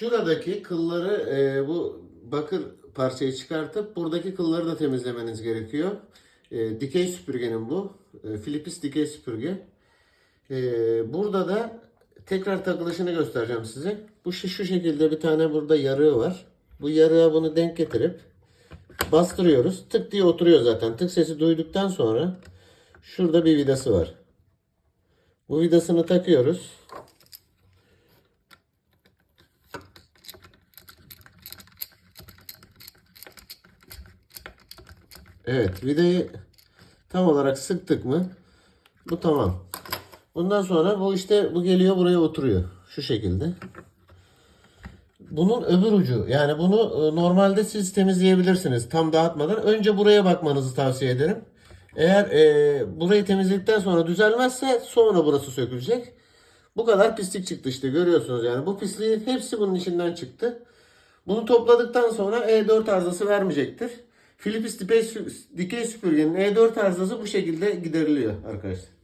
Şuradaki kılları e, bu bakır parçayı çıkartıp buradaki kılları da temizlemeniz gerekiyor. E, dikey süpürgenin bu. E, Philips dikey süpürge. E, burada da tekrar takılışını göstereceğim size. Bu şu, şu şekilde bir tane burada yarığı var. Bu yarığa bunu denk getirip bastırıyoruz. Tık diye oturuyor zaten. Tık sesi duyduktan sonra şurada bir vidası var. Bu vidasını takıyoruz. Evet vidayı tam olarak sıktık mı bu tamam. Bundan sonra bu işte bu geliyor buraya oturuyor. Şu şekilde. Bunun öbür ucu yani bunu e, normalde siz temizleyebilirsiniz tam dağıtmadan. Önce buraya bakmanızı tavsiye ederim. Eğer e, burayı temizledikten sonra düzelmezse sonra burası sökülecek. Bu kadar pislik çıktı işte görüyorsunuz yani. Bu pisliğin hepsi bunun içinden çıktı. Bunu topladıktan sonra E4 arızası vermeyecektir. Philips dikey, sü- dikey süpürgenin E4 arızası bu şekilde gideriliyor arkadaşlar.